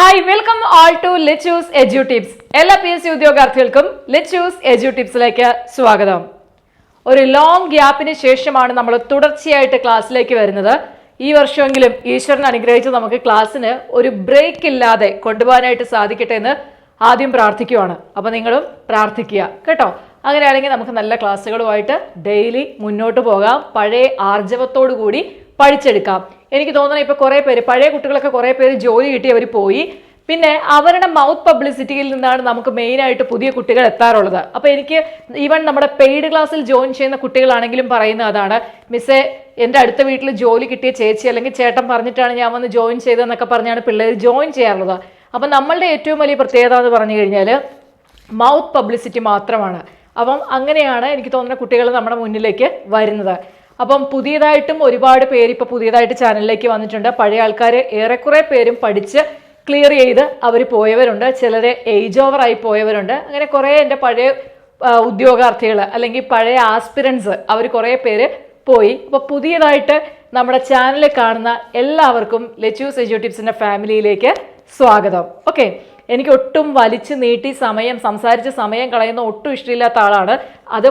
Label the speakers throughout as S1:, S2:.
S1: Hi welcome all to Lechus edu tips എല്ലാ P S C ഉദ്യോഗാർത്ഥികൾക്കും Lechus edu ടിപ്സിലേക്ക് സ്വാഗതം. ഒരു ലോങ് ഗ്യാപ്പിന് ശേഷമാണ് നമ്മൾ തുടർച്ചയായിട്ട് ക്ലാസ്സിലേക്ക് വരുന്നത്. ഈ വർഷമെങ്കിലും ഈശ്വരൻ അനുഗ്രഹിച്ച് നമുക്ക് ക്ലാസ്സിന് ഒരു ബ്രേക്ക് ഇല്ലാതെ കൊണ്ടുപോകാനായിട്ട് സാധിക്കട്ടെ എന്ന് ആദ്യം പ്രാർത്ഥിക്കുവാണ്. അപ്പോൾ നിങ്ങളും പ്രാർത്ഥിക്കുക കേട്ടോ? അങ്ങനെയാണെങ്കിൽ നമുക്ക് നല്ല ക്ലാസ്സുകളുമായിട്ട് ഡെയിലി മുന്നോട്ട് പോകാം. പഴയ ആർജവത്തോടു കൂടി പഠിച്ചെടുക്കാം. എനിക്ക് തോന്നുന്നത് ഇപ്പോൾ കുറേ പേര് പഴയ കുട്ടികളൊക്കെ കുറേ പേര് ജോലി കിട്ടി അവർ പോയി. പിന്നെ അവരുടെ മൗത്ത് പബ്ലിസിറ്റിയിൽ നിന്നാണ് നമുക്ക് മെയിനായിട്ട് പുതിയ കുട്ടികൾ എത്താറുള്ളത്. അപ്പോൾ എനിക്ക് ഈവൻ നമ്മുടെ പെയ്ഡ് ക്ലാസ്സിൽ ജോയിൻ ചെയ്യുന്ന കുട്ടികളാണെങ്കിലും പറയുന്ന അതാണ് മിസ്സേ എന്റെ അടുത്ത വീട്ടിൽ ജോലി കിട്ടിയ ചേച്ചി അല്ലെങ്കിൽ ചേട്ടൻ പറഞ്ഞിട്ടാണ് ഞാൻ വന്ന് ജോയിൻ ചെയ്തതെന്നൊക്കെ പറഞ്ഞാണ് പിള്ളേർ ജോയിൻ ചെയ്യാറുള്ളത്. അപ്പം നമ്മളുടെ ഏറ്റവും വലിയ പ്രത്യേകത എന്ന് പറഞ്ഞു കഴിഞ്ഞാൽ മൗത്ത് പബ്ലിസിറ്റി മാത്രമാണ്. അപ്പം അങ്ങനെയാണ് എനിക്ക് തോന്നുന്ന കുട്ടികൾ നമ്മുടെ മുന്നിലേക്ക് വരുന്നത്. അപ്പം പുതിയതായിട്ടും ഒരുപാട് പേര് ഇപ്പോൾ പുതിയതായിട്ട് ചാനലിലേക്ക് വന്നിട്ടുണ്ട്. പഴയ ആൾക്കാർ ഏറെക്കുറെ പേരും പഠിച്ച് ക്ലിയർ ചെയ്ത് അവർ പോയവരുണ്ട്. ചിലരെ ഏജ് ഓവർ ആയി പോയവരുണ്ട്. അങ്ങനെ കുറേ എന്റെ പഴയ ഉദ്യോഗാർത്ഥികൾ അല്ലെങ്കിൽ പഴയ ആസ്പിരൻസ് അവർ കുറേ പേര് പോയി. അപ്പോൾ പുതിയതായിട്ട് നമ്മുടെ ചാനലിൽ കാണുന്ന എല്ലാവർക്കും ലെച്ചൂസ് എജ്യൂ ടിപ്സിന്റെ ഫാമിലിയിലേക്ക് സ്വാഗതം. ഓക്കെ. എനിക്ക് ഒട്ടും വലിച്ചു നീട്ടി സമയം സംസാരിച്ച് സമയം കളയുന്ന ഒട്ടും ഇഷ്ടമില്ലാത്ത ആളാണ്. അത്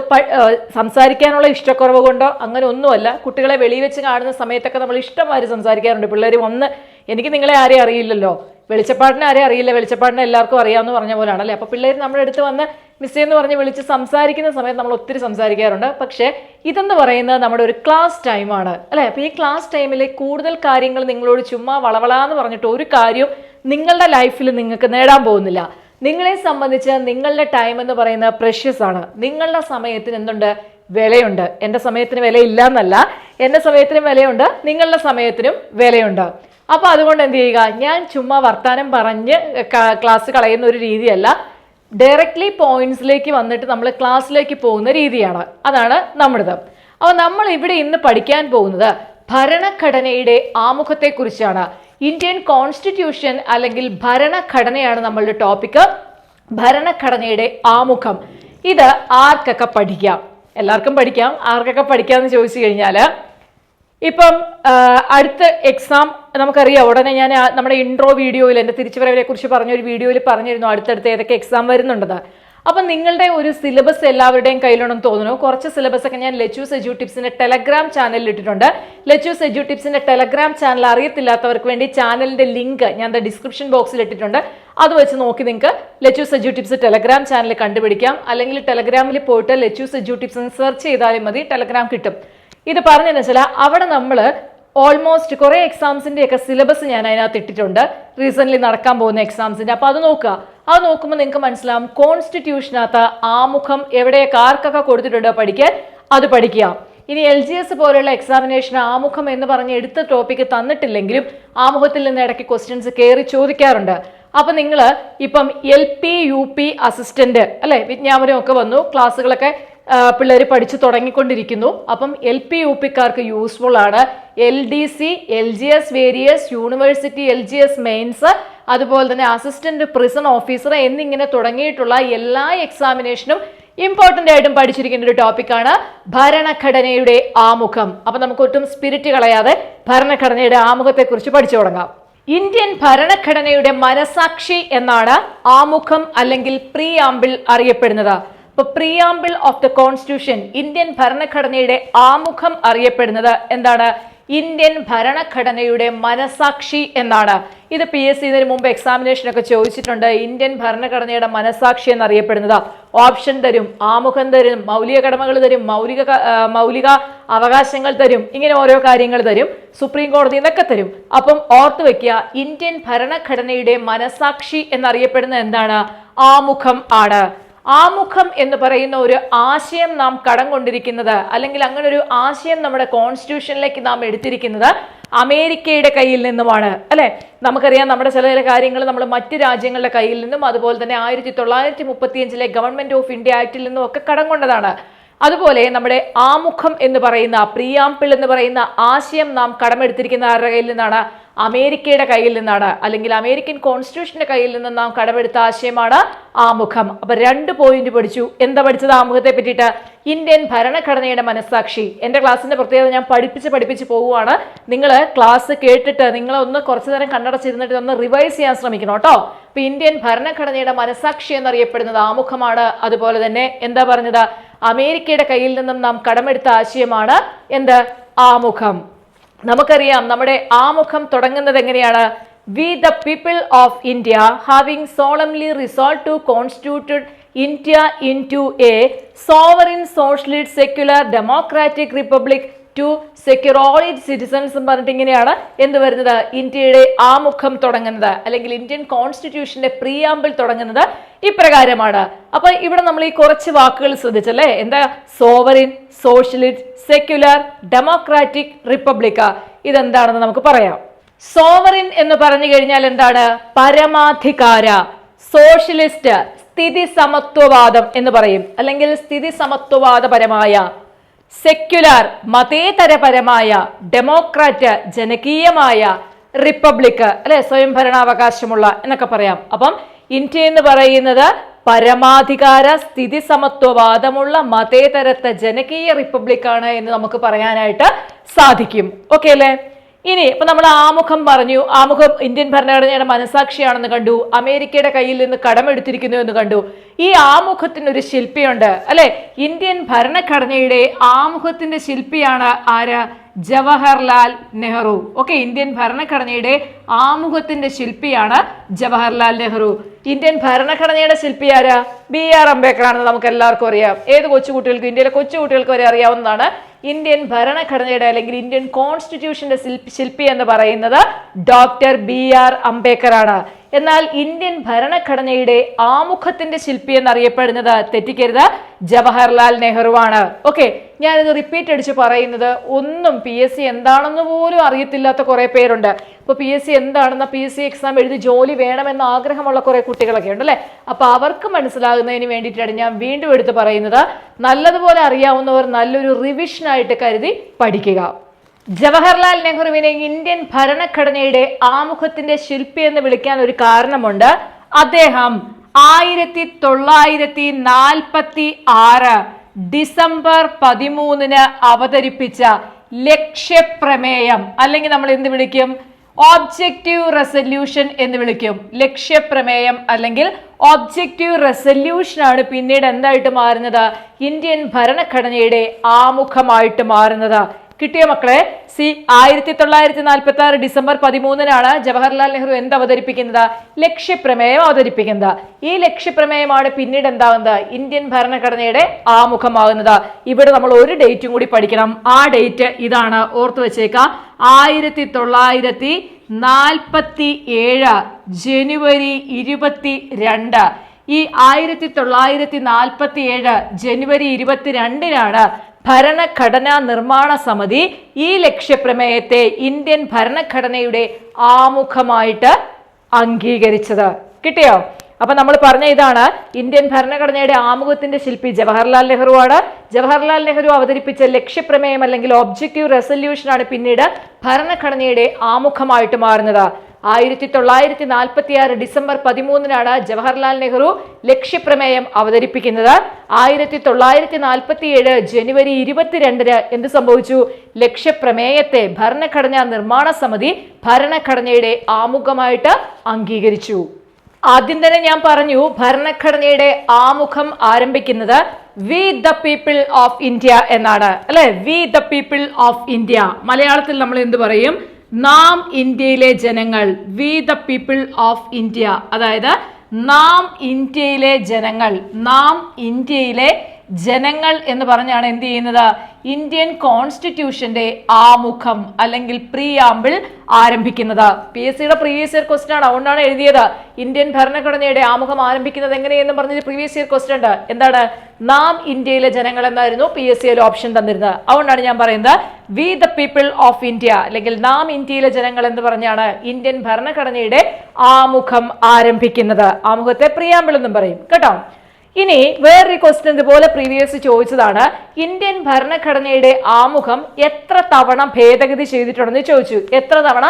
S1: സംസാരിക്കാനുള്ള ഇഷ്ടക്കുറവ് കൊണ്ടോ അങ്ങനെ ഒന്നുമല്ല. കുട്ടികളെ വെളിയിൽ വെച്ച് കാണുന്ന സമയത്തൊക്കെ നമ്മൾ ഇഷ്ടംമാതിരി സംസാരിക്കാറുണ്ട്. പിള്ളേർ വന്ന് എനിക്ക് നിങ്ങളെ ആരെയും അറിയില്ലല്ലോ. വെളിച്ചപ്പാടിനെ ആരെയും അറിയില്ല. വെളിച്ചപ്പാടിനെ എല്ലാവർക്കും അറിയാമെന്ന് പറഞ്ഞ പോലെയാണ് അല്ലേ? അപ്പോൾ പിള്ളേർ നമ്മുടെ അടുത്ത് വന്ന് മിസ്സേ എന്ന് പറഞ്ഞ് വിളിച്ച് സംസാരിക്കുന്ന സമയത്ത് നമ്മൾ ഒത്തിരി സംസാരിക്കാറുണ്ട്. പക്ഷേ ഇതെന്ന് പറയുന്നത് നമ്മുടെ ഒരു ക്ലാസ് ടൈമാണ് അല്ലേ? അപ്പോൾ ഈ ക്ലാസ് ടൈമിൽ കൂടുതൽ കാര്യങ്ങൾ നിങ്ങളോട് ചുമ്മാ വളവളാന്ന് പറഞ്ഞിട്ട് ഒരു കാര്യവും നിങ്ങളുടെ ലൈഫിൽ നിങ്ങൾക്ക് നേടാൻ പോകുന്നില്ല. നിങ്ങളെ സംബന്ധിച്ച് നിങ്ങളുടെ ടൈം എന്ന് പറയുന്നത് പ്രഷ്യസ് ആണ്. നിങ്ങളുടെ സമയത്തിന് എന്തുണ്ട്? വിലയുണ്ട്. എന്റെ സമയത്തിന് വിലയില്ല എന്നല്ല എന്റെ സമയത്തിനും വിലയുണ്ട്. നിങ്ങളുടെ സമയത്തിനും വിലയുണ്ട്. അപ്പോൾ അതുകൊണ്ട് എന്ത് ചെയ്യുക? ഞാൻ ചുമ്മാ വർത്താനം പറഞ്ഞ് ക്ലാസ് കളയുന്ന ഒരു രീതിയല്ല. ഡയറക്റ്റ്ലി പോയിന്റ്സിലേക്ക് വന്നിട്ട് നമ്മൾ ക്ലാസ്സിലേക്ക് പോകുന്ന രീതിയാണ്. അതാണ് നമ്മുടേത്. അപ്പോൾ നമ്മൾ ഇവിടെ ഇന്ന് പഠിക്കാൻ പോകുന്നത് ഭരണഘടനയുടെ ആമുഖത്തെക്കുറിച്ചാണ്. ഇന്ത്യൻ കോൺസ്റ്റിറ്റ്യൂഷൻ അല്ലെങ്കിൽ ഭരണഘടനയാണ് നമ്മളുടെ ടോപ്പിക്ക് ഭരണഘടനയുടെ ആമുഖം. ഇത് ആർക്കൊക്കെ പഠിക്കാം? എല്ലാവർക്കും പഠിക്കാം. ആർക്കൊക്കെ പഠിക്കാമെന്ന് ചോദിച്ചു കഴിഞ്ഞാൽ ഇപ്പം അടുത്ത എക്സാം നമുക്കറിയാം. ഉടനെ ഞാൻ നമ്മുടെ ഇൻട്രോ വീഡിയോയിൽ എന്റെ തിരിച്ചുവരവിനെ കുറിച്ച് പറഞ്ഞ ഒരു വീഡിയോയിൽ പറഞ്ഞിരുന്നു. അടുത്തടുത്ത് ഏതൊക്കെ എക്സാം വരുന്നുണ്ടെന്ന്. അപ്പം നിങ്ങളുടെ ഒരു സിലബസ് എല്ലാവരുടെയും കയ്യിലുണ്ടെന്ന് തോന്നുന്നു. കുറച്ച് സിലബസ് ഒക്കെ ഞാൻ ലെച്ചൂസ് എജു ടിപ്സിന്റെ ടെലഗ്രാം ചാനലിൽ ഇട്ടിട്ടുണ്ട്. ലെച്ചൂസ് എജു ടിപ്സിന്റെ ടെലഗ്രാം ചാനൽ അറിയത്തില്ലാത്തവർക്ക് വേണ്ടി ചാനലിന്റെ ലിങ്ക് ഞാൻ ഡിസ്ക്രിപ്ഷൻ ബോക്സിൽ ഇട്ടിട്ടുണ്ട്. അത് വെച്ച് നോക്കി നിങ്ങൾക്ക് Lechus edu tips Telegram channel കണ്ടുപിടിക്കാം. അല്ലെങ്കിൽ ടെലഗ്രാമിൽ പോയിട്ട് ലെച്ചൂസ് എജു ടിപ്സ് സെർച്ച് ചെയ്താലും മതി ടെലഗ്രാം കിട്ടും. ഇത് പറഞ്ഞതെന്ന് വെച്ചാൽ അവിടെ നമ്മൾ ഓൾമോസ്റ്റ് കുറേ എക്സാംസിന്റെ ഒക്കെ സിലബസ് ഞാൻ അതിനകത്ത് ഇട്ടിട്ടുണ്ട്. റീസെന്റ് നടക്കാൻ പോകുന്ന എക്സാംസിന്റെ അപ്പോൾ അത് നോക്കുക. അത് നോക്കുമ്പോൾ നിങ്ങൾക്ക് മനസ്സിലാവും കോൺസ്റ്റിറ്റ്യൂഷനകത്ത് ആമുഖം എവിടെയൊക്കെ ആർക്കൊക്കെ കൊടുത്തിട്ടുണ്ടോ പഠിക്കാൻ? അത് പഠിക്കുക. ഇനി എൽ ജി എസ് പോലെയുള്ള എക്സാമിനേഷൻ ആമുഖം എന്ന് പറഞ്ഞ് എടുത്ത ടോപ്പിക്ക് തന്നിട്ടില്ലെങ്കിലും ആമുഖത്തിൽ നിന്ന് ഇടയ്ക്ക് ക്വസ്റ്റ്യൻസ് കയറി ചോദിക്കാറുണ്ട്. അപ്പൊ നിങ്ങൾ ഇപ്പം L P U P assistant അല്ലെ വിജ്ഞാപനമൊക്കെ വന്നു ക്ലാസ്സുകളൊക്കെ പിള്ളേർ പഠിച്ചു തുടങ്ങിക്കൊണ്ടിരിക്കുന്നു. അപ്പം എൽ പി യു പിക്കാർക്ക് യൂസ്ഫുൾ ആണ്. L D C L G S various university L G S mains അതുപോലെ തന്നെ അസിസ്റ്റന്റ് പ്രിസൺ ഓഫീസർ എന്നിങ്ങനെ തുടങ്ങിയിട്ടുള്ള എല്ലാ എക്സാമിനേഷനും ഇമ്പോർട്ടന്റ് ആയിട്ടും പഠിച്ചിരിക്കുന്ന ഒരു ടോപ്പിക്കാണ് ഭരണഘടനയുടെ ആമുഖം. അപ്പം നമുക്ക് ഒട്ടും സ്പിരിറ്റ് കളയാതെ ഭരണഘടനയുടെ ആമുഖത്തെക്കുറിച്ച് പഠിച്ചു തുടങ്ങാം. ഇന്ത്യൻ ഭരണഘടനയുടെ മനസാക്ഷി എന്നാണ് ആമുഖം അല്ലെങ്കിൽ പ്രീആമ്പിൾ അറിയപ്പെടുന്നത്. ഇപ്പൊ preamble of the constitution Indian ഭരണഘടനയുടെ ആമുഖം അറിയപ്പെടുന്നത് എന്താണ്? ഇന്ത്യൻ ഭരണഘടനയുടെ മനസാക്ഷി എന്നാണ്. ഇത് പി എസ് സി ഇതിനു മുമ്പ് എക്സാമിനേഷൻ ഒക്കെ ചോദിച്ചിട്ടുണ്ട്. ഇന്ത്യൻ ഭരണഘടനയുടെ മനസാക്ഷി എന്നറിയപ്പെടുന്നത്. ഓപ്ഷൻ തരും ആമുഖം തരും മൗലിക കടമകൾ തരും മൗലിക മൗലിക അവകാശങ്ങൾ തരും ഇങ്ങനെ ഓരോ കാര്യങ്ങൾ തരും സുപ്രീം കോടതി എന്നൊക്കെ തരും. അപ്പം ഓർത്തു വെക്കുക ഇന്ത്യൻ ഭരണഘടനയുടെ മനസാക്ഷി എന്നറിയപ്പെടുന്നത് എന്താണ്? ആമുഖം ആണ്. ആമുഖം എന്ന് പറയുന്ന ഒരു ആശയം നാം കടം കൊണ്ടിരിക്കുന്നത് അല്ലെങ്കിൽ അങ്ങനെ ഒരു ആശയം നമ്മുടെ കോൺസ്റ്റിറ്റ്യൂഷനിലേക്ക് നാം എടുത്തിരിക്കുന്നത് അമേരിക്കയുടെ കയ്യിൽ നിന്നുമാണ്. അല്ലെ? നമുക്കറിയാം നമ്മുടെ ചില ചില കാര്യങ്ങൾ നമ്മൾ മറ്റ് രാജ്യങ്ങളുടെ കയ്യിൽ നിന്നും അതുപോലെ തന്നെ ആയിരത്തി തൊള്ളായിരത്തി മുപ്പത്തിയഞ്ചിലെ ഗവൺമെന്റ് ഓഫ് ഇന്ത്യ ആക്ടിൽ നിന്നും ഒക്കെ കടം കൊണ്ടതാണ്. അതുപോലെ നമ്മുടെ ആമുഖം എന്ന് പറയുന്ന പ്രിയാമ്പിൾ എന്ന് പറയുന്ന ആശയം നാം കടമെടുത്തിരിക്കുന്ന ആരുടെ കയ്യിൽ നിന്നാണ്? അമേരിക്കയുടെ കയ്യിൽ നിന്നാണ്. അല്ലെങ്കിൽ അമേരിക്കൻ കോൺസ്റ്റിറ്റ്യൂഷന്റെ കയ്യിൽ നിന്ന് നാം കടമെടുത്ത ആശയമാണ് ആമുഖം. അപ്പൊ രണ്ട് പോയിന്റ് പഠിച്ചു. എന്താ പഠിച്ചത് ആമുഖത്തെ പറ്റിയിട്ട്? ഇന്ത്യൻ ഭരണഘടനയുടെ മനസ്സാക്ഷി. എന്റെ ക്ലാസ്സിന്റെ പ്രത്യേകത ഞാൻ പഠിപ്പിച്ച് പഠിപ്പിച്ച് പോവുകയാണ്. നിങ്ങൾ ക്ലാസ് കേട്ടിട്ട് നിങ്ങൾ ഒന്ന് കുറച്ചു നേരം കണ്ണടച്ചിരുന്നിട്ട് ഒന്ന് റിവൈസ് ചെയ്യാൻ ശ്രമിക്കണം കേട്ടോ. അപ്പോൾ ഇന്ത്യൻ ഭരണഘടനയുടെ മനസ്സാക്ഷി എന്നറിയപ്പെടുന്നത് ആമുഖമാണ്. അതുപോലെ തന്നെ എന്താ പറഞ്ഞത്? അമേരിക്കയുടെ കയ്യിൽ നിന്നും നാം കടമെടുത്ത ആശയമാണ് എന്ത്? ആമുഖം. നമുക്കറിയാം നമ്മുടെ ആമുഖം തുടങ്ങുന്നത് എങ്ങനെയാണ്? We the people of India having solemnly resolve to constituted India into a sovereign socialist secular democratic republic to secure all it citizens എന്ന് പറഞ്ഞിട്ട് ഇങ്ങനെയാണ് എന്ത് വരുന്നത്? ഇന്ത്യയുടെ ആമുഖം തുടങ്ങുന്നത്. അല്ലെങ്കിൽ ഇന്ത്യൻ കോൺസ്റ്റിറ്റ്യൂഷന്റെ പ്രിയാമ്പിൾ തുടങ്ങുന്നത് ഇപ്രകാരമാണ്. അപ്പൊ ഇവിടെ നമ്മൾ ഈ കുറച്ച് വാക്കുകൾ ശ്രദ്ധിച്ചല്ലേ? എന്താ? Sovereign socialist secular democratic republic ഇതെന്താണെന്ന് നമുക്ക് പറയാം. സോവറിൻ എന്ന് പറഞ്ഞു കഴിഞ്ഞാൽ എന്താണ്? പരമാധികാര സോഷ്യലിസ്റ്റ് സ്ഥിതി സമത്വവാദം എന്ന് പറയും. അല്ലെങ്കിൽ സ്ഥിതി സമത്വവാദപരമായ സെക്യുലർ മതേതരപരമായ ഡെമോക്രാറ്റ് ജനകീയമായ റിപ്പബ്ലിക് അല്ലെ? സ്വയംഭരണാവകാശമുള്ള എന്നൊക്കെ പറയാം. അപ്പം ഇന്ത്യ എന്ന് പറയുന്നത് പരമാധികാര സ്ഥിതി സമത്വവാദമുള്ള മതേതരത്തെ ജനകീയ റിപ്പബ്ലിക്കാണ് എന്ന് നമുക്ക് പറയാനായിട്ട് സാധിക്കും. ഓക്കെ അല്ലേ? ഇനി ഇപ്പൊ നമ്മൾ ആമുഖം പറഞ്ഞു. ആമുഖം ഇന്ത്യൻ ഭരണഘടനയുടെ മനസാക്ഷിയാണെന്ന് കണ്ടു. അമേരിക്കയുടെ കയ്യിൽ നിന്ന് കടമെടുത്തിരിക്കുന്നു എന്ന് കണ്ടു. ഈ ആമുഖത്തിന് ഒരു ശില്പിയുണ്ട്. അല്ലെ? ഇന്ത്യൻ ഭരണഘടനയുടെ ആമുഖത്തിന്റെ ശില്പിയാണ് ആര്? ജവഹർലാൽ നെഹ്റു. ഓക്കെ ഇന്ത്യൻ ഭരണഘടനയുടെ ആമുഖത്തിന്റെ ശില്പിയാണ് ജവഹർലാൽ നെഹ്റു. ഇന്ത്യൻ ഭരണഘടനയുടെ ശില്പി ആരാ? ബി ആർ അംബേദ്കർ ആണെന്ന് നമുക്ക് എല്ലാവർക്കും അറിയാം. ഏത് കൊച്ചുകുട്ടികൾക്കും ഇന്ത്യയിലെ കൊച്ചുകുട്ടികൾക്ക് വരെ അറിയാവുന്നതാണ്. ഇന്ത്യൻ ഭരണഘടനയുടെ അല്ലെങ്കിൽ ഇന്ത്യൻ കോൺസ്റ്റിറ്റ്യൂഷന്റെ ശില്പി എന്ന് പറയുന്നത് ഡോക്ടർ ബി ആർ അംബേദ്കർ ആണ് എന്നാൽ ഇന്ത്യൻ ഭരണഘടനയുടെ ആമുഖത്തിന്റെ ശില്പി എന്നറിയപ്പെടുന്നത് തെറ്റിക്കരുത്. ജവഹർലാൽ നെഹ്റുവാണ്. ഓക്കെ ഞാനിത് റിപ്പീറ്റ് അടിച്ച് പറയുന്നത് ഒന്നും പി എസ് സി എന്താണെന്ന് പോലും അറിയത്തില്ലാത്ത കുറെ പേരുണ്ട്. ഇപ്പൊ പി എസ് സി എന്താണെന്ന പി എസ് സി എക്സാം എഴുതി ജോലി വേണമെന്ന ആഗ്രഹമുള്ള കുറെ കുട്ടികളൊക്കെ ഉണ്ട് അല്ലേ അപ്പൊ അവർക്ക് മനസ്സിലാകുന്നതിന് വേണ്ടിയിട്ടാണ് ഞാൻ വീണ്ടും എടുത്ത് പറയുന്നത്. നല്ലതുപോലെ അറിയാവുന്നവർ നല്ലൊരു റിവിഷനായിട്ട് കരുതി പഠിക്കുക. ജവഹർലാൽ നെഹ്റുവിനെ ഇന്ത്യൻ ഭരണഘടനയുടെ ആമുഖത്തിന്റെ ശില്പി എന്ന് വിളിക്കാൻ ഒരു കാരണമുണ്ട്. അദ്ദേഹം ആയിരത്തി തൊള്ളായിരത്തി നാൽപ്പത്തി ആറ് ഡിസംബർ പതിമൂന്നിന് അവതരിപ്പിച്ച ലക്ഷ്യപ്രമേയം അല്ലെങ്കിൽ നമ്മൾ എന്ത് വിളിക്കും? ഓബ്ജക്റ്റീവ് റെസല്യൂഷൻ എന്ന് വിളിക്കും. ലക്ഷ്യപ്രമേയം അല്ലെങ്കിൽ ഓബ്ജക്റ്റീവ് റെസല്യൂഷൻ ആണ് പിന്നീട് എന്തായിട്ട് മാറുന്നത്? ഇന്ത്യൻ ഭരണഘടനയുടെ ആമുഖമായിട്ട് മാറുന്നത്. കിട്ടിയ മക്കളെ സി ആയിരത്തി തൊള്ളായിരത്തി നാൽപ്പത്തി ആറ് ഡിസംബർ പതിമൂന്നിനാണ് ജവഹർലാൽ നെഹ്റു എന്ത് അവതരിപ്പിക്കുന്നത്? ലക്ഷ്യപ്രമേയം അവതരിപ്പിക്കുന്നത്. ഈ ലക്ഷ്യപ്രമേയമാണ് പിന്നീട് എന്താവുന്നത്? ഇന്ത്യൻ ഭരണഘടനയുടെ ആമുഖമാകുന്നത് ഇവിടെ നമ്മൾ ഒരു ഡേറ്റും കൂടി പഠിക്കണം. ആ ഡേറ്റ് ഇതാണ് ഓർത്തു വെച്ചേക്കുക. ആയിരത്തി തൊള്ളായിരത്തി നാൽപ്പത്തി ഏഴ് ജനുവരി ഇരുപത്തി രണ്ട് ഈ ആയിരത്തി തൊള്ളായിരത്തി നാൽപ്പത്തി ഏഴ് ജനുവരി ഇരുപത്തിരണ്ടിനാണ് ഭരണഘടനാ നിർമ്മാണ സമിതി ഈ ലക്ഷ്യപ്രമേയത്തെ ഇന്ത്യൻ ഭരണഘടനയുടെ ആമുഖമായിട്ട് അംഗീകരിച്ചത്. കിട്ടിയോ? അപ്പൊ നമ്മൾ പറഞ്ഞ ഇതാണ് ഇന്ത്യൻ ഭരണഘടനയുടെ ആമുഖത്തിന്റെ ശില്പി ജവഹർലാൽ നെഹ്റു ആണ് ജവഹർലാൽ നെഹ്റു അവതരിപ്പിച്ച ലക്ഷ്യപ്രമേയം അല്ലെങ്കിൽ ഒബ്ജക്റ്റീവ് റെസൊല്യൂഷനാണ് പിന്നീട് ഭരണഘടനയുടെ ആമുഖമായിട്ട് മാറുന്നത്. ആയിരത്തി തൊള്ളായിരത്തി നാൽപ്പത്തി ആറ് ഡിസംബർ പതിമൂന്നിനാണ് ജവഹർലാൽ നെഹ്റു ലക്ഷ്യപ്രമേയം അവതരിപ്പിക്കുന്നത്. ആയിരത്തി തൊള്ളായിരത്തി നാൽപ്പത്തി ഏഴ് ജനുവരി ഇരുപത്തിരണ്ടിന് എന്ത് സംഭവിച്ചു? ലക്ഷ്യപ്രമേയത്തെ ഭരണഘടനാ നിർമ്മാണ സമിതി ഭരണഘടനയുടെ ആമുഖമായിട്ട് അംഗീകരിച്ചു. ആദ്യം തന്നെ ഞാൻ പറഞ്ഞു ഭരണഘടനയുടെ ആമുഖം ആരംഭിക്കുന്നത് we the people of India എന്നാണ്. അല്ലെ? We the people of India. മലയാളത്തിൽ നമ്മൾ എന്ത് പറയും? നാം ഇന്ത്യയിലെ ജനങ്ങൾ we the people of India അതായത് നാം ഇന്ത്യയിലെ ജനങ്ങൾ നാം ഇന്ത്യയിലെ ജനങ്ങൾ എന്ന് പറഞ്ഞാണ് എന്ത് ചെയ്യുന്നത്? ഇന്ത്യൻ കോൺസ്റ്റിറ്റ്യൂഷന്റെ ആമുഖം അല്ലെങ്കിൽ പ്രിയാമ്പിൾ ആരംഭിക്കുന്നത്. പി എസ് സിയുടെ പ്രീവിയസ് ഇയർ ക്വസ്റ്റൻ ആണ്. അതുകൊണ്ടാണ് എഴുതിയത്. ഇന്ത്യൻ ഭരണഘടനയുടെ ആമുഖം ആരംഭിക്കുന്നത് എങ്ങനെയെന്ന് പറഞ്ഞത് പ്രീവിയസ് ഇയർ ക്വസ്റ്റൻ ഉണ്ട്. എന്താണ്? നാം ഇന്ത്യയിലെ ജനങ്ങൾ എന്നായിരുന്നു പി എസ് സിയിൽ ഓപ്ഷൻ തന്നിരുന്നത്. അതുകൊണ്ടാണ് ഞാൻ പറയുന്നത് we the people of India അല്ലെങ്കിൽ നാം ഇന്ത്യയിലെ ജനങ്ങൾ എന്ന് പറഞ്ഞാണ് ഇന്ത്യൻ ഭരണഘടനയുടെ ആമുഖം ആരംഭിക്കുന്നത്. ആമുഖത്തെ പ്രിയാമ്പിൾ എന്നും പറയും. കേട്ടോ? ഇനി വേറൊരു ക്വസ്റ്റ്യൻ ഇതുപോലെ പ്രീവിയസ് ചോദിച്ചതാണ്. ഇന്ത്യൻ ഭരണഘടനയുടെ ആമുഖം എത്ര തവണ ഭേദഗതി ചെയ്തിട്ടുണ്ടെന്ന് ചോദിച്ചു. എത്ര തവണ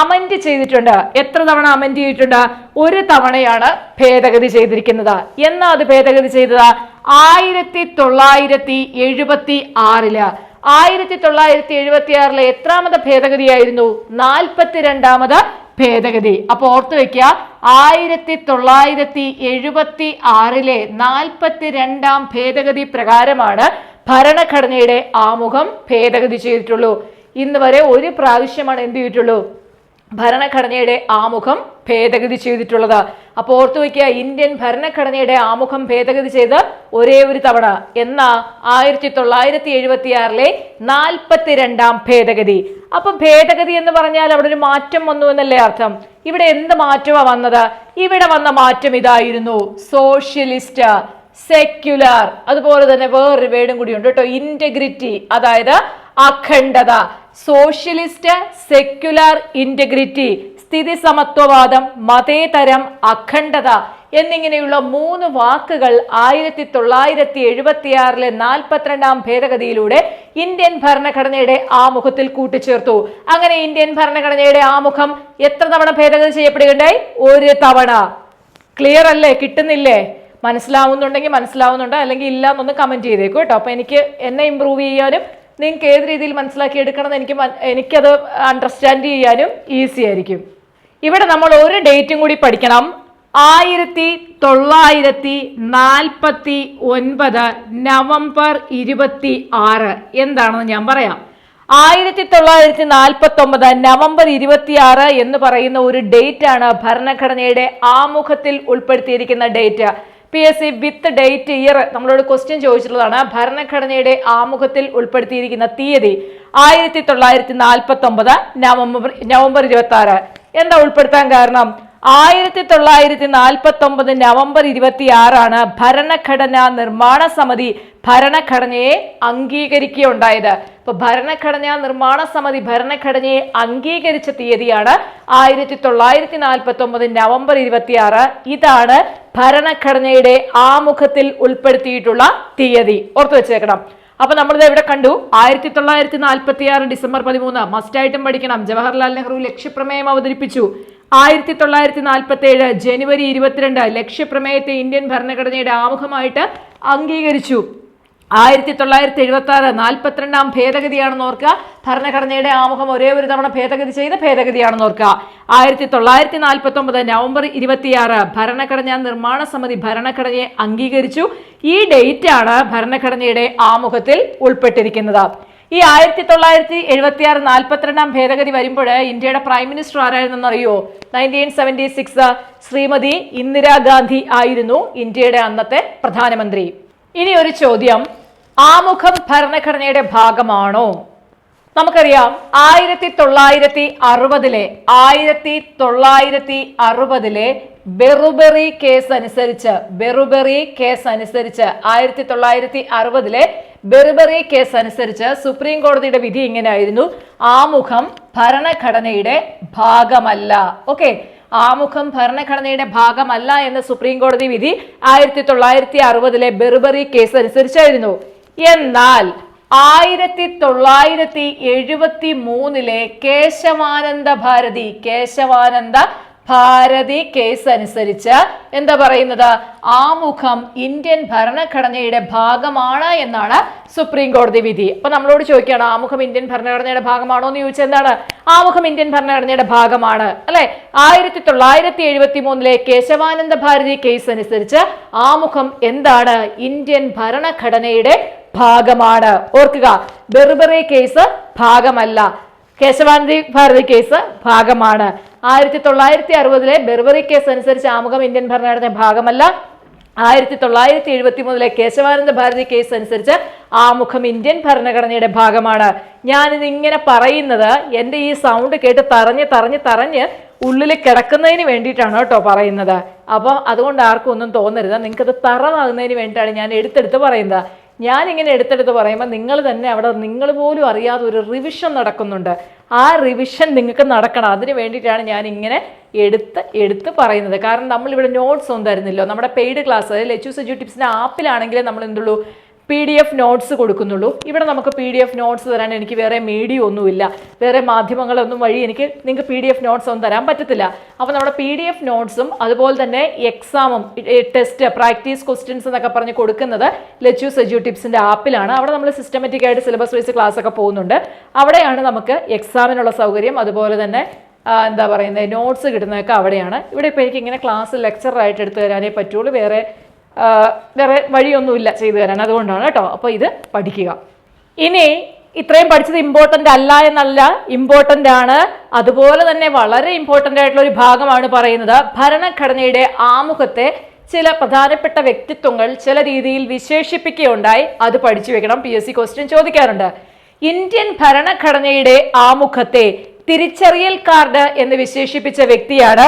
S1: അമെന്റ് ചെയ്തിട്ടുണ്ട്? എത്ര തവണ അമെന്റ് ചെയ്തിട്ടുണ്ട്? ഒരു തവണയാണ് ഭേദഗതി ചെയ്തിരിക്കുന്നത്. എന്നാ അത് ഭേദഗതി ചെയ്തത്? ആയിരത്തി തൊള്ളായിരത്തി എഴുപത്തി ആറിൽ. ആയിരത്തി തൊള്ളായിരത്തി എഴുപത്തി ആറിലെ എത്രാമത് ഭേദഗതിയായിരുന്നു? നാൽപ്പത്തിരണ്ടാമത് ഭേദഗതി. അപ്പോൾ ഓർത്തു വെക്കുക ആയിരത്തി തൊള്ളായിരത്തി എഴുപത്തി ആറിലെ നാൽപ്പത്തി രണ്ടാം ഭേദഗതി പ്രകാരമാണ് ഭരണഘടനയുടെ ആമുഖം ഭേദഗതി ചെയ്തിട്ടുള്ളൂ. ഇന്ന് വരെ ഒരു പ്രാവശ്യമാണ് എന്ത് ചെയ്തിട്ടുള്ളൂ? ഭരണഘടനയുടെ ആമുഖം ഭേദഗതി ചെയ്തിട്ടുള്ളത്. അപ്പോൾ ഓർത്തു വയ്ക്കുക ഇന്ത്യൻ ഭരണഘടനയുടെ ആമുഖം ഭേദഗതി ചെയ്ത് ഒരേ ഒരു തവണ എന്ന ആയിരത്തി തൊള്ളായിരത്തി എഴുപത്തി ആറിലെ നാൽപ്പത്തിരണ്ടാം ഭേദഗതി. അപ്പൊ ഭേദഗതി എന്ന് പറഞ്ഞാൽ അവിടെ ഒരു മാറ്റം വന്നു എന്നല്ലേ അർത്ഥം? ഇവിടെ എന്ത് മാറ്റമാണ് വന്നത്? ഇവിടെ വന്ന മാറ്റം ഇതായിരുന്നു. സോഷ്യലിസ്റ്റ് സെക്യുലർ അതുപോലെ തന്നെ വേറൊരു വേടും കൂടി ഉണ്ട് കേട്ടോ ഇന്റഗ്രിറ്റി അതായത് അഖണ്ഡത. സോഷ്യലിസ്റ്റ് സെക്യുലർ ഇന്റഗ്രിറ്റി സ്ഥിതി സമത്വവാദം മതേതരം അഖണ്ഡത എന്നിങ്ങനെയുള്ള മൂന്ന് വാക്കുകൾ ആയിരത്തി തൊള്ളായിരത്തി എഴുപത്തിയാറിലെ നാൽപ്പത്തിരണ്ടാം ഭേദഗതിയിലൂടെ ഇന്ത്യൻ ഭരണഘടനയുടെ ആമുഖത്തിൽ കൂട്ടിച്ചേർത്തു. അങ്ങനെ ഇന്ത്യൻ ഭരണഘടനയുടെ ആമുഖം എത്ര തവണ ഭേദഗതി ചെയ്യപ്പെടുകയുണ്ടായി? ഒരു തവണ. ക്ലിയർ അല്ലേ? കിട്ടുന്നില്ലേ? മനസ്സിലാവുന്നുണ്ടെങ്കിൽ മനസ്സിലാവുന്നുണ്ട് അല്ലെങ്കിൽ ഇല്ല എന്നൊന്ന് കമന്റ് ചെയ്തേക്കും കേട്ടോ. അപ്പോൾ എനിക്ക് എന്നെ ഇമ്പ്രൂവ് ചെയ്യാനും നിങ്ങൾക്ക് ഏത് രീതിയിൽ മനസ്സിലാക്കി എടുക്കണം എന്ന് എനിക്ക് എനിക്കത് അണ്ടർസ്റ്റാൻഡ് ചെയ്യാനും ഈസി ആയിരിക്കും. ഇവിടെ നമ്മൾ ഒരു ഡേറ്റും കൂടി പഠിക്കണം. ആയിരത്തി തൊള്ളായിരത്തി നാൽപ്പത്തി ഒൻപത് നവംബർ ഇരുപത്തി ആറ് എന്താണെന്ന് ഞാൻ പറയാം. ആയിരത്തി തൊള്ളായിരത്തി നാൽപ്പത്തി ഒമ്പത് നവംബർ ഇരുപത്തി ആറ് എന്ന് പറയുന്ന ഒരു ഡേറ്റ് ആണ് ഭരണഘടനയുടെ ആമുഖത്തിൽ ഉൾപ്പെടുത്തിയിരിക്കുന്ന date P S C with date year നമ്മളോട് ക്വസ്റ്റ്യൻ ചോദിച്ചിട്ടുള്ളതാണ്. ഭരണഘടനയുടെ ആമുഖത്തിൽ ഉൾപ്പെടുത്തിയിരിക്കുന്ന തീയതി ആയിരത്തി തൊള്ളായിരത്തി നാൽപ്പത്തി ഒമ്പത് നവംബർ നവംബർ ഇരുപത്തി ആറ് എന്താ ഉൾപ്പെടുത്താൻ കാരണം? ആയിരത്തി തൊള്ളായിരത്തി നാൽപ്പത്തി ഒമ്പത് നവംബർ ഇരുപത്തി ആറാണ് ഭരണഘടനാ നിർമ്മാണ സമിതി ഭരണഘടനയെ അംഗീകരിക്കുകയുണ്ടായത്. ഇപ്പൊ ഭരണഘടനാ നിർമ്മാണ സമിതി ഭരണഘടനയെ അംഗീകരിച്ച തീയതിയാണ് ആയിരത്തി തൊള്ളായിരത്തി നാൽപ്പത്തി ഒമ്പത് നവംബർ ഇരുപത്തി ആറ് ഇതാണ് ഭരണഘടനയുടെ ആമുഖത്തിൽ ഉൾപ്പെടുത്തിയിട്ടുള്ള തീയതി. ഓർത്തു വെച്ചേക്കണം. അപ്പൊ നമ്മളിത് എവിടെ കണ്ടു? ആയിരത്തി തൊള്ളായിരത്തി നാൽപ്പത്തി ആറ് ഡിസംബർ പതിമൂന്ന്. മസ്റ്റായിട്ടും പഠിക്കണം. ജവഹർലാൽ നെഹ്റു ലക്ഷ്യപ്രമേയം അവതരിപ്പിച്ചു. ആയിരത്തി തൊള്ളായിരത്തി നാൽപ്പത്തി ഏഴ് ജനുവരി ഇരുപത്തിരണ്ട് ലക്ഷ്യപ്രമേയത്തെ ഇന്ത്യൻ ഭരണഘടനയുടെ ആമുഖമായിട്ട് അംഗീകരിച്ചു. ആയിരത്തി തൊള്ളായിരത്തി എഴുപത്തി ആറ് നാൽപ്പത്തിരണ്ടാം ഭേദഗതിയാണെന്ന് ഓർക്കുക. ഭരണഘടനയുടെ ആമുഖം ഒരേ ഒരു തവണ ഭേദഗതി ചെയ്ത ഭേദഗതിയാണെന്ന് ഓർക്കുക. ആയിരത്തി തൊള്ളായിരത്തി നാൽപ്പത്തി ഒമ്പത് നവംബർ ഇരുപത്തിയാറ് ഭരണഘടനാ നിർമ്മാണ സമിതി ഭരണഘടനയെ അംഗീകരിച്ചു. ഈ ഡേറ്റ് ആണ് ഭരണഘടനയുടെ ആമുഖത്തിൽ ഉൾപ്പെട്ടിരിക്കുന്നത്. ഈ ആയിരത്തി തൊള്ളായിരത്തി എഴുപത്തി ആറ് നാൽപ്പത്തിരണ്ടാം ഭേദഗതി വരുമ്പോൾ ഇന്ത്യയുടെ പ്രൈം മിനിസ്റ്റർ ആരായിരുന്നെന്ന് അറിയോ nineteen seventy six Shrimati Indira Gandhi ആയിരുന്നു ഇന്ത്യയുടെ അന്നത്തെ പ്രധാനമന്ത്രി. ഇനി ഒരു ചോദ്യം. ആമുഖം ഭരണഘടനയുടെ ഭാഗമാണോ? നമുക്കറിയാം ആയിരത്തി തൊള്ളായിരത്തി അറുപതിലെ ആയിരത്തി തൊള്ളായിരത്തി അറുപതിലെ ബെറുബെറി കേസ് അനുസരിച്ച് ബെറുബെറി കേസ് അനുസരിച്ച് ആയിരത്തി തൊള്ളായിരത്തി അറുപതിലെ ബെറുബെറി കേസ് അനുസരിച്ച് സുപ്രീം കോടതിയുടെ വിധി ഇങ്ങനെയായിരുന്നു. ആമുഖം ഭരണഘടനയുടെ ഭാഗമല്ല. ഓക്കെ ആമുഖം ഭരണഘടനയുടെ ഭാഗമല്ല എന്ന സുപ്രീം കോടതി വിധി ആയിരത്തി തൊള്ളായിരത്തി അറുപതിലെ ബെർബറി കേസ് അനുസരിച്ചായിരുന്നു. എന്നാൽ ആയിരത്തി തൊള്ളായിരത്തി എഴുപത്തി മൂന്നിലെ കേശവാനന്ദ ഭാരതി കേശവാനന്ദ ഭാരതി കേസ് അനുസരിച്ച് എന്താ പറയുന്നത്? ആമുഖം ഇന്ത്യൻ ഭരണഘടനയുടെ ഭാഗമാണ് എന്നാണ് സുപ്രീം കോടതി വിധി. അപ്പൊ നമ്മളോട് ചോദിക്കുകയാണ് ആമുഖം ഇന്ത്യൻ ഭരണഘടനയുടെ ഭാഗമാണോ എന്ന് ചോദിച്ചാൽ എന്താണ്? ആമുഖം ഇന്ത്യൻ ഭരണഘടനയുടെ ഭാഗമാണ്. അല്ലെ? ആയിരത്തി തൊള്ളായിരത്തി എഴുപത്തി മൂന്നിലെ കേശവാനന്ദ ഭാരതി കേസ് അനുസരിച്ച് ആമുഖം എന്താണ്? ഇന്ത്യൻ ഭരണഘടനയുടെ ഭാഗമാണ്. ഓർക്കുക ബെർബറി കേസ് ഭാഗമല്ല. കേശവാനന്ദി ഭാരതി കേസ് ഭാഗമാണ്. ആയിരത്തി തൊള്ളായിരത്തി അറുപതിലെ ബെർബറി കേസ് അനുസരിച്ച് ആമുഖം ഇന്ത്യൻ ഭരണഘടനയുടെ ഭാഗമല്ല. ആയിരത്തി തൊള്ളായിരത്തി എഴുപത്തി മൂന്നിലെ കേശവാനന്ദ ഭാരതി കേസ് അനുസരിച്ച് ആമുഖം ഇന്ത്യൻ ഭരണഘടനയുടെ ഭാഗമാണ്. ഞാനിത് ഇങ്ങനെ പറയുന്നത് എന്റെ ഈ സൗണ്ട് കേട്ട് തറഞ്ഞ് തറഞ്ഞ് തറഞ്ഞ് ഉള്ളിൽ കിടക്കുന്നതിന് വേണ്ടിയിട്ടാണ് കേട്ടോ പറയുന്നത്. അപ്പോൾ അതുകൊണ്ട് ആർക്കും ഒന്നും തോന്നരുത്. നിങ്ങൾക്കത് തറവാകുന്നതിന് വേണ്ടിയിട്ടാണ് ഞാൻ എടുത്തെടുത്ത് പറയുന്നത്. ഞാൻ ഇങ്ങനെ എടുത്തെടുത്ത് പറയുമ്പോൾ നിങ്ങൾ തന്നെ അവിടെ നിങ്ങൾ പോലും അറിയാതെ ഒരു റിവിഷൻ നടക്കുന്നുണ്ട്. ആ റിവിഷൻ നിങ്ങൾക്ക് നടക്കണം. അതിന് വേണ്ടിയിട്ടാണ് ഞാൻ ഇങ്ങനെ എടുത്ത് എടുത്ത് പറയുന്നത്. കാരണം നമ്മളിവിടെ നോട്ട്സ് ഒന്നും തരുന്നില്ലോ. നമ്മുടെ പെയ്ഡ് ക്ലാസ് ലെച്ചൂസ് എജു ടിപ്സിന്റെ ആപ്പിലാണെങ്കിൽ നമ്മൾ എന്തുള്ളൂ പി ഡി എഫ് നോട്ട്സ് കൊടുക്കുന്നുള്ളൂ. ഇവിടെ നമുക്ക് പി ഡി എഫ് നോട്ട്സ് തരാൻ എനിക്ക് വേറെ മീഡിയ ഒന്നുമില്ല. വേറെ മാധ്യമങ്ങളൊന്നും വഴി എനിക്ക് നിങ്ങൾക്ക് പി ഡി എഫ് നോട്ട്സ് ഒന്നും തരാൻ പറ്റത്തില്ല. അപ്പോൾ നമ്മുടെ പി ഡി എഫ് നോട്ട്സും അതുപോലെ തന്നെ എക്സാമും ടെസ്റ്റ് പ്രാക്ടീസ് ക്വസ്റ്റ്യൻസ് എന്നൊക്കെ പറഞ്ഞ് കൊടുക്കുന്നത് ലച്ചു സെജു ടിപ്സിന്റെ ആപ്പിലാണ്. അവിടെ നമ്മൾ സിസ്റ്റമാറ്റിക് ആയിട്ട് സിലബസ് വൈസ് ക്ലാസ് ഒക്കെ പോകുന്നുണ്ട്. അവിടെയാണ് നമുക്ക് എക്സാമിനുള്ള സൗകര്യം. അതുപോലെ തന്നെ എന്താ പറയുന്നത് നോട്ട്സ് കിട്ടുന്നതൊക്കെ അവിടെയാണ്. ഇവിടെ ഇപ്പോൾ എനിക്ക് ഇങ്ങനെ ക്ലാസ് ലെക്ചറായിട്ട് എടുത്തു തരാനേ പറ്റുള്ളൂ. വേറെ വേറെ വഴിയൊന്നുമില്ല ചെയ്തു തരാൻ. അതുകൊണ്ടാണ് കേട്ടോ. അപ്പോൾ ഇത് പഠിക്കുക. ഇനി ഇത്രയും പഠിച്ചത് ഇമ്പോർട്ടന്റ് അല്ല എന്നല്ല ഇമ്പോർട്ടന്റ് ആണ്. അതുപോലെ തന്നെ വളരെ ഇമ്പോർട്ടന്റ് ആയിട്ടുള്ള ഒരു ഭാഗമാണ് പറയുന്നത്. ഭരണഘടനയുടെ ആമുഖത്തെ ചില പ്രധാനപ്പെട്ട വ്യക്തിത്വങ്ങൾ ചില രീതിയിൽ വിശേഷിപ്പിക്കുകയുണ്ടായി. അത് പഠിച്ചു വെക്കണം. പി എസ് സി ക്വസ്റ്റ്യൻ ചോദിക്കാറുണ്ട്. ഇന്ത്യൻ ഭരണഘടനയുടെ ആമുഖത്തെ തിരിച്ചറിയൽ കാർഡ് എന്ന് വിശേഷിപ്പിച്ച വ്യക്തിയാണ്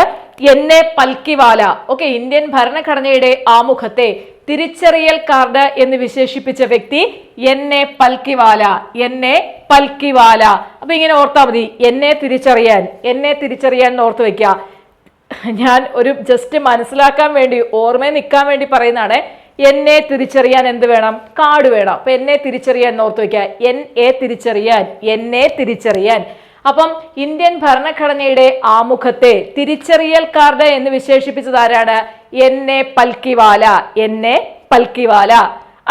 S1: N A Palkhivala. Okay Indian ഭരണഘടനയുടെ ആമുഖത്തെ തിരിച്ചറിയൽ കാർഡ് എന്ന് വിശേഷിപ്പിച്ച വ്യക്തി N A Palkhivala. A Palkhivala. അപ്പൊ ഇങ്ങനെ ഓർത്താ മതി എന്നെ തിരിച്ചറിയാൻ. എന്നെ തിരിച്ചറിയാൻ ഓർത്ത് വെക്കുക ഞാൻ ഒരു ജസ്റ്റ് മനസ്സിലാക്കാൻ വേണ്ടി ഓർമ്മയിൽ നിൽക്കാൻ വേണ്ടി പറയുന്നതാണ് എന്നെ തിരിച്ചറിയാൻ എന്ത് വേണം? കാർഡ് വേണം. അപ്പൊ എന്നെ തിരിച്ചറിയാൻ ഓർത്ത് വെക്കുക എൻ എ തിരിച്ചറിയാൻ. എന്നെ തിരിച്ചറിയാൻ. അപ്പം ഇന്ത്യൻ ഭരണഘടനയുടെ ആമുഖത്തെ തിരിച്ചറിയൽ കാർഡ് എന്ന് വിശേഷിപ്പിച്ചത് ആരാണ്? എന്നെ പൽക്കിവാല. എന്നെ പൽക്കിവാല.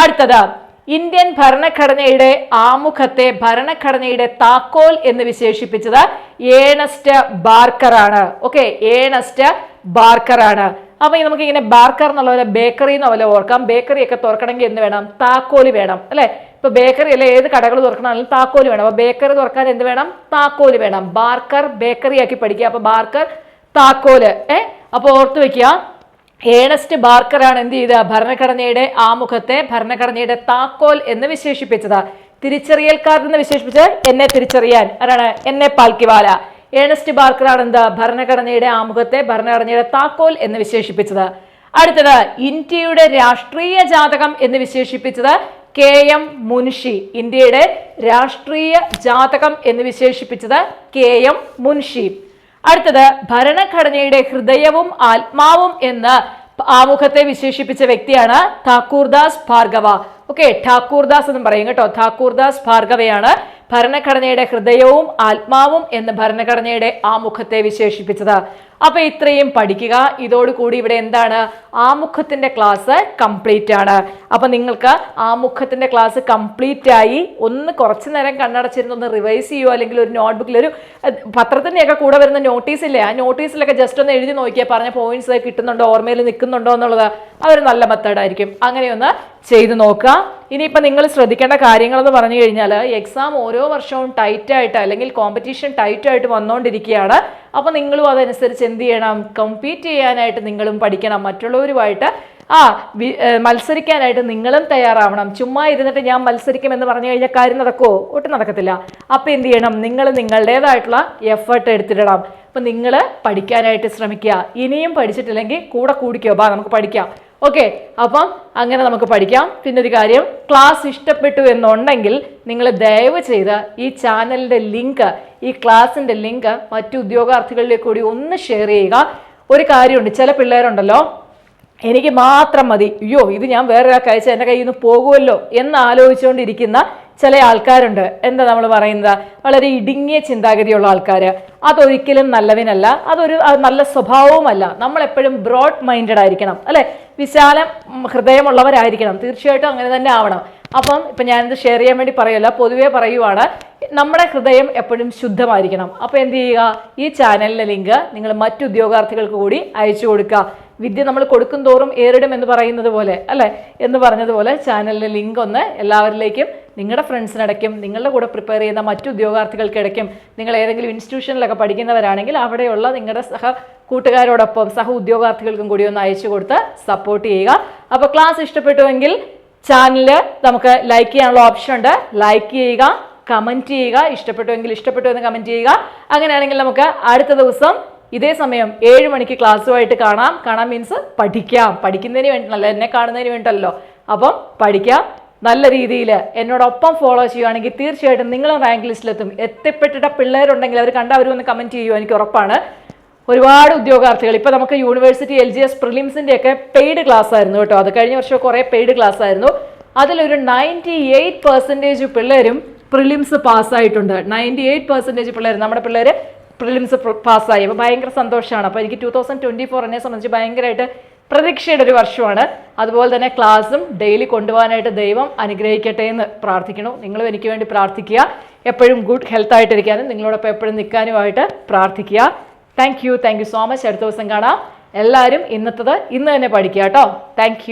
S1: അടുത്തത് ഇന്ത്യൻ ഭരണഘടനയുടെ ആമുഖത്തെ ഭരണഘടനയുടെ താക്കോൽ എന്ന് വിശേഷിപ്പിച്ചത് ഏണസ്റ്റ് ബാർക്കറാണ്. ഓക്കെ ഏണസ്റ്റ് ബാർക്കറാണ്. അപ്പൊ നമുക്ക് ഇങ്ങനെ ബാർക്കർ എന്നുള്ള പോലെ ബേക്കറി എന്ന പോലെ ഓർക്കാം. ബേക്കറി ഒക്കെ തുറക്കണമെങ്കിൽ എന്ത് വേണം? താക്കോൽ വേണം അല്ലെ? ഇപ്പൊ ബേക്കറി അല്ലെ ഏത് കടകൾ തുറക്കണമെങ്കിലും താക്കോൽ വേണം. അപ്പൊ ബേക്കറി തുറക്കാൻ എന്ത് വേണം? താക്കോൽ വേണം. ബാർക്കർ ബേക്കറി ആക്കി പഠിക്കുക. അപ്പൊ ബാർക്കർ താക്കോൽ ഏ? അപ്പൊ ഓർത്ത് വെക്കുക. ഏണസ്റ്റ് ബാർക്കറാണ് എന്ത് ചെയ്ത? ഭരണഘടനയുടെ ആമുഖത്തെ ഭരണഘടനയുടെ താക്കോൽ എന്ന് വിശേഷിപ്പിച്ചത്. തിരിച്ചറിയൽ കാർഡ് എന്ന് വിശേഷിപ്പിച്ച് എന്നെ തിരിച്ചറിയാൻ. ആരാണ്? എന്നെ പാൽക്കിവാല. ഏണസ്റ്റ് ബാർക്കറാണ് എന്താ? ഭരണഘടനയുടെ ആമുഖത്തെ ഭരണഘടനയുടെ താക്കോൽ എന്ന് വിശേഷിപ്പിച്ചത്. അടുത്തത് ഇന്ത്യയുടെ രാഷ്ട്രീയ ജാതകം എന്ന് വിശേഷിപ്പിച്ചത് കെ എം മുൻഷി ഇന്ത്യയുടെ രാഷ്ട്രീയ ജാതകം എന്ന് വിശേഷിപ്പിച്ചത് കെ എം മുൻഷി. അടുത്തത് ഭരണഘടനയുടെ ഹൃദയവും ആത്മാവും എന്ന് ആമുഖത്തെ വിശേഷിപ്പിച്ച വ്യക്തിയാണ് താക്കൂർദാസ് ഭാർഗവ. ഓക്കെ ഠാക്കൂർദാസ് എന്ന് പറയും കേട്ടോ. ഠാക്കൂർദാസ് ഭാർഗവയാണ് ഭരണഘടനയുടെ ഹൃദയവും ആത്മാവും എന്ന് ഭരണഘടനയുടെ ആമുഖത്തെ വിശേഷിപ്പിച്ചത്. അപ്പൊ ഇത്രയും പഠിക്കുക. ഇതോടുകൂടി ഇവിടെ എന്താണ്? ആമുഖത്തിന്റെ ക്ലാസ് കംപ്ലീറ്റ് ആണ്. അപ്പോൾ നിങ്ങൾക്ക് ആമുഖത്തിന്റെ ക്ലാസ് കംപ്ലീറ്റ് ആയി ഒന്ന് കുറച്ചു നേരം കണ്ണടച്ചിരുന്ന് ഒന്ന് റിവൈസ് ചെയ്യുമോ അല്ലെങ്കിൽ ഒരു നോട്ട്ബുക്കിൽ ഒരു പത്രത്തിന്റെയൊക്കെ കൂടെ വരുന്ന നോട്ടീസ് ഇല്ലേ? ആ നോട്ടീസിലൊക്കെ ജസ്റ്റ് ഒന്ന് എഴുതി നോക്കിയാൽ പറഞ്ഞ പോയിന്റ്സ് കിട്ടുന്നുണ്ടോ? ഓർമ്മയിൽ നിൽക്കുന്നുണ്ടോ എന്നുള്ളത് അതൊരു നല്ല മെത്തേഡായിരിക്കും അങ്ങനെയൊന്ന് ചെയ്തു നോക്കുക. ഇനിയിപ്പോൾ നിങ്ങൾ ശ്രദ്ധിക്കേണ്ട കാര്യങ്ങളെന്ന് പറഞ്ഞു കഴിഞ്ഞാൽ എക്സാം ഓരോ വർഷവും ടൈറ്റായിട്ട് അല്ലെങ്കിൽ കോമ്പറ്റീഷൻ ടൈറ്റായിട്ട് വന്നുകൊണ്ടിരിക്കുകയാണ് അപ്പോൾ നിങ്ങളും അതനുസരിച്ച് എന്ത് ചെയ്യണം? കമ്പീറ്റ് ചെയ്യാനായിട്ട് നിങ്ങളും പഠിക്കണം. മറ്റുള്ളവരുമായിട്ട് ആ മത്സരിക്കാനായിട്ട് നിങ്ങളും തയ്യാറാവണം. ചുമ്മാ ഇരുന്നിട്ട് ഞാൻ മത്സരിക്കുമെന്ന് പറഞ്ഞു കഴിഞ്ഞാൽ കാര്യം നടക്കുമോ ഒട്ടും നടക്കത്തില്ല. അപ്പം എന്ത് ചെയ്യണം? നിങ്ങൾ നിങ്ങളുടേതായിട്ടുള്ള എഫേർട്ട് എടുത്തിടണം. അപ്പം നിങ്ങൾ പഠിക്കാനായിട്ട് ശ്രമിക്കുക. ഇനിയും പഠിച്ചിട്ടില്ലെങ്കിൽ കൂടെ കൂടിക്കോ. ബാ നമുക്ക് പഠിക്കാം. ഓക്കെ അപ്പം അങ്ങനെ നമുക്ക് പഠിക്കാം. പിന്നെ ഒരു കാര്യം ക്ലാസ് ഇഷ്ടപ്പെട്ടു എന്നുണ്ടെങ്കിൽ നിങ്ങൾ ദയവ് ചെയ്ത് ഈ ചാനലിന്റെ ലിങ്ക് ഈ ക്ലാസ്സിന്റെ ലിങ്ക് മറ്റു ഉദ്യോഗാർത്ഥികളിലേക്ക് കൂടി ഒന്ന് ഷെയർ ചെയ്യുക. ഒരു കാര്യമുണ്ട് ചില പിള്ളേരുണ്ടല്ലോ എനിക്ക് മാത്രം മതി. അയ്യോ ഇത് ഞാൻ വേറൊരാൾക്ക് അയച്ചാൽ എന്റെ കയ്യിൽ നിന്ന് പോകുമല്ലോ എന്ന് ആലോചിച്ചുകൊണ്ടിരിക്കുന്ന ചില ആൾക്കാരുണ്ട്. എന്താ നമ്മൾ പറയുന്നത്? വളരെ ഇടുങ്ങിയ ചിന്താഗതിയുള്ള ആൾക്കാർ അതൊരിക്കലും നല്ലതിനല്ല. അതൊരു അത് നല്ല സ്വഭാവവുമല്ല. നമ്മൾ എപ്പോഴും ബ്രോഡ് മൈൻഡഡ് ആയിരിക്കണം. അല്ലെ? വിശാല ഹൃദയമുള്ളവരായിരിക്കണം. തീർച്ചയായിട്ടും അങ്ങനെ തന്നെ ആവണം. അപ്പം ഇപ്പം ഞാനിത് ഷെയർ ചെയ്യാൻ വേണ്ടി പറയല്ല. പൊതുവേ പറയുവാണ് നമ്മുടെ ഹൃദയം എപ്പോഴും ശുദ്ധമായിരിക്കണം. അപ്പോൾ എന്ത് ചെയ്യുക? ഈ ചാനലിലെ ലിങ്ക് നിങ്ങൾ മറ്റു ഉദ്യോഗാർത്ഥികൾക്ക് കൂടി അയച്ചു കൊടുക്കുക. വിദ്യ നമ്മൾ കൊടുക്കും തോറും ഏറിടും എന്ന് പറയുന്നത് പോലെ അല്ലേ? എന്ന് പറഞ്ഞതുപോലെ ചാനലിലെ ലിങ്ക് ഒന്ന് എല്ലാവരിലേക്കും നിങ്ങളുടെ ഫ്രണ്ട്സിനിടയ്ക്കും നിങ്ങളുടെ കൂടെ പ്രിപ്പയർ ചെയ്യുന്ന മറ്റു ഉദ്യോഗാർത്ഥികൾക്കിടയ്ക്കും നിങ്ങൾ ഏതെങ്കിലും ഇൻസ്റ്റിറ്റ്യൂഷനിലൊക്കെ പഠിക്കുന്നവരാണെങ്കിൽ അവിടെയുള്ള നിങ്ങളുടെ സഹ കൂട്ടുകാരോടൊപ്പം സഹ ഉദ്യോഗാർത്ഥികൾക്കും കൂടി ഒന്ന് അയച്ചു കൊടുത്ത് സപ്പോർട്ട് ചെയ്യുക. അപ്പോൾ ക്ലാസ് ഇഷ്ടപ്പെട്ടുവെങ്കിൽ ചാനൽ നമുക്ക് ലൈക്ക് ചെയ്യാനുള്ള ഓപ്ഷൻ ഉണ്ട്. ലൈക്ക് ചെയ്യുക കമന്റ് ചെയ്യുക. ഇഷ്ടപ്പെട്ടുവെങ്കിൽ ഇഷ്ടപ്പെട്ടു എന്ന് കമന്റ് ചെയ്യുക. അങ്ങനെയാണെങ്കിൽ നമുക്ക് അടുത്ത ദിവസം ഇതേ സമയം ഏഴ് മണിക്ക് ക്ലാസ്സുമായിട്ട് കാണാം. കാണാം മീൻസ് പഠിക്കാം. പഠിക്കുന്നതിന് വേണ്ടിയല്ല എന്നെ കാണുന്നതിന് വേണ്ടല്ലോ അപ്പം പഠിക്കാം. നല്ല രീതിയിൽ എന്നോടൊപ്പം ഫോളോ ചെയ്യുവാണെങ്കിൽ തീർച്ചയായിട്ടും നിങ്ങളും റാങ്ക് ലിസ്റ്റിലെത്തും എത്തിപ്പെട്ടിട്ട പിള്ളേരുണ്ടെങ്കിൽ അവർ കണ്ട അവരൊന്ന് കമന്റ് ചെയ്യുമോ എനിക്ക് ഉറപ്പാണ്. ഒരുപാട് ഉദ്യോഗാർത്ഥികൾ. ഇപ്പോൾ നമുക്ക് യൂണിവേഴ്സിറ്റി എൽ ജി എസ് പ്രിലിംസിന്റെയൊക്കെ പെയ്ഡ് ക്ലാസ് ആയിരുന്നു കേട്ടോ. അത് കഴിഞ്ഞ വർഷം കുറേ പെയ്ഡ് ക്ലാസ് ആയിരുന്നു. അതിലൊരു നയന്റി എയ്റ്റ് പെർസെന്റേജ് പിള്ളേരും പ്രിലിംസ് പാസ്സായിട്ടുണ്ട് നയന്റി എയ്റ്റ് പെർസെന്റേജ് പിള്ളേർ നമ്മുടെ പിള്ളേർ പ്രിലിംസ് പാസ്സായി അപ്പോൾ ഭയങ്കര സന്തോഷമാണ്. അപ്പോൾ എനിക്ക് ടൂ തൗസൻഡ് ട്വന്റി ഫോർ എന്നെ സംബന്ധിച്ച് ഭയങ്കരമായിട്ട് പ്രതീക്ഷയുടെ ഒരു വർഷമാണ്. അതുപോലെ തന്നെ ക്ലാസ്സും ഡെയിലി കൊണ്ടുപോകാനായിട്ട് ദൈവം അനുഗ്രഹിക്കട്ടെ എന്ന് പ്രാർത്ഥിക്കണം നിങ്ങളും എനിക്ക് വേണ്ടി പ്രാർത്ഥിക്കുക. എപ്പോഴും ഗുഡ് ഹെൽത്ത് ആയിട്ടിരിക്കാനും നിങ്ങളോടൊപ്പം എപ്പോഴും നിൽക്കാനുമായിട്ട് പ്രാർത്ഥിക്കുക. Thank you thank you so much അടുത്ത ദിവസം കാണാം. എല്ലാവരും ഇന്നത്തത് ഇന്ന് തന്നെ പഠിക്കുക കേട്ടോ. താങ്ക്